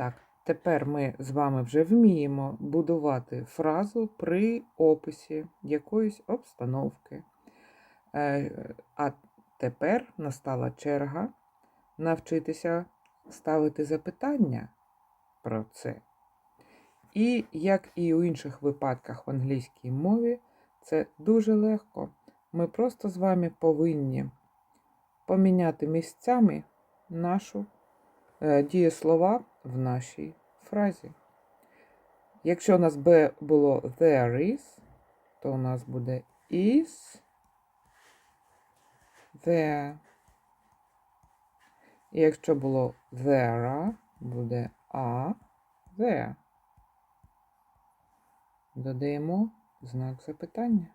Так, тепер ми з вами вже вміємо будувати фразу при описі якоїсь обстановки. Е, А тепер настала черга навчитися ставити запитання про це. І як і у інших випадках в англійській мові, це дуже легко. Ми просто з вами повинні поміняти місцями нашу дієслова в нашій фразі. Якщо у нас би було there is, то у нас буде is there. І якщо було there are, буде are there. Додаємо знак запитання.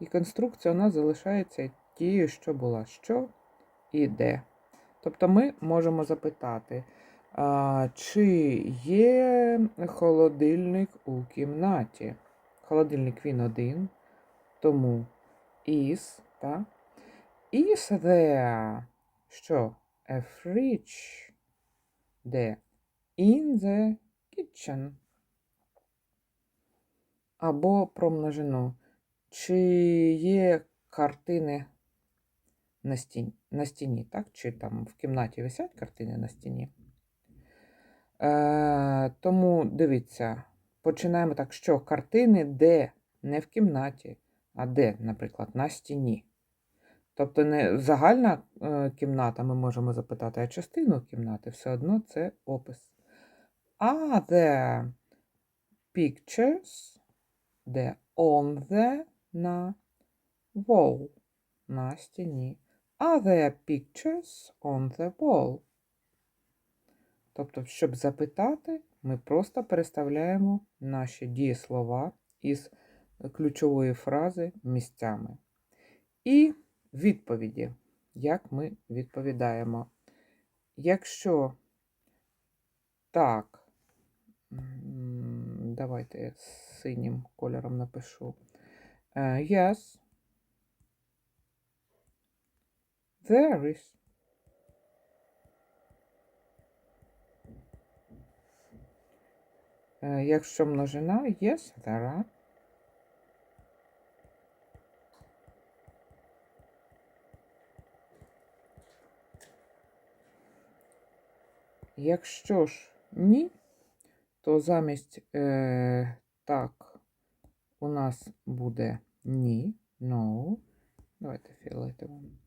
І конструкція у нас залишається тією, що була що і де. Тобто ми можемо запитати, чи є холодильник у кімнаті. Холодильник він один, тому is, так? Is there що? A fridge. Де? In the kitchen. Або про множину. Чи є картини на стіні, на стіні, так? Чи там в кімнаті висять картини на стіні? Е, тому дивіться, починаємо так, що картини де не в кімнаті, а де, наприклад, на стіні. Тобто не загальна е, кімната, ми можемо запитати, а частину кімнати все одно це опис. Are there pictures? Де on the на wall на стіні. Are there pictures on the wall? Тобто, щоб запитати, ми просто переставляємо наші дієслова із ключової фрази місцями. І відповіді, як ми відповідаємо. Якщо так, давайте я синім кольором напишу. Е, Yes. There. Е, Якщо множина, yes, there are. Якщо ж ні, то замість е, так у нас буде ні, no. Давайте фіолетовим.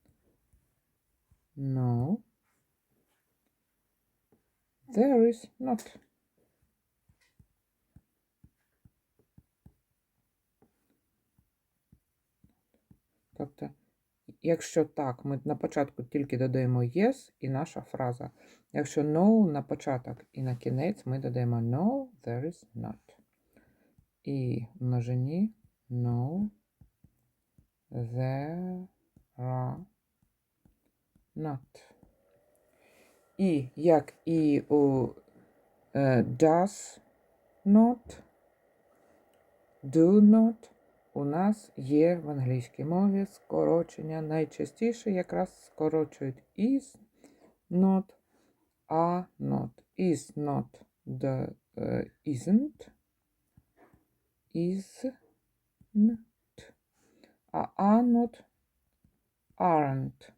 No. There is not. Тобто, якщо так, ми на початку тільки додаємо yes і наша фраза. Якщо no на початок і на кінець, ми додаємо no, there is not. І в множині no, there are not. І як і у е, does not, do not, у нас є в англійській мові скорочення. Найчастіше якраз скорочують is not, are not. Is not the е, isn't, is not. А are not, aren't.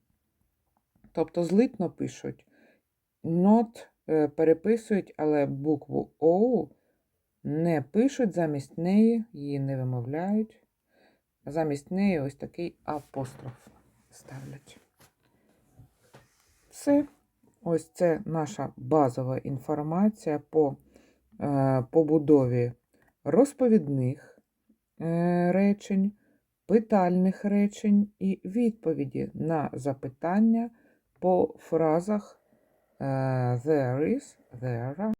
Тобто злитно пишуть. Not е, переписують, але букву O не пишуть замість неї, її не вимовляють. Замість неї ось такий апостроф ставлять. Все. Ось це наша базова інформація по е, побудові розповідних е, речень, питальних речень і відповіді на запитання по фразах е, there is, there are.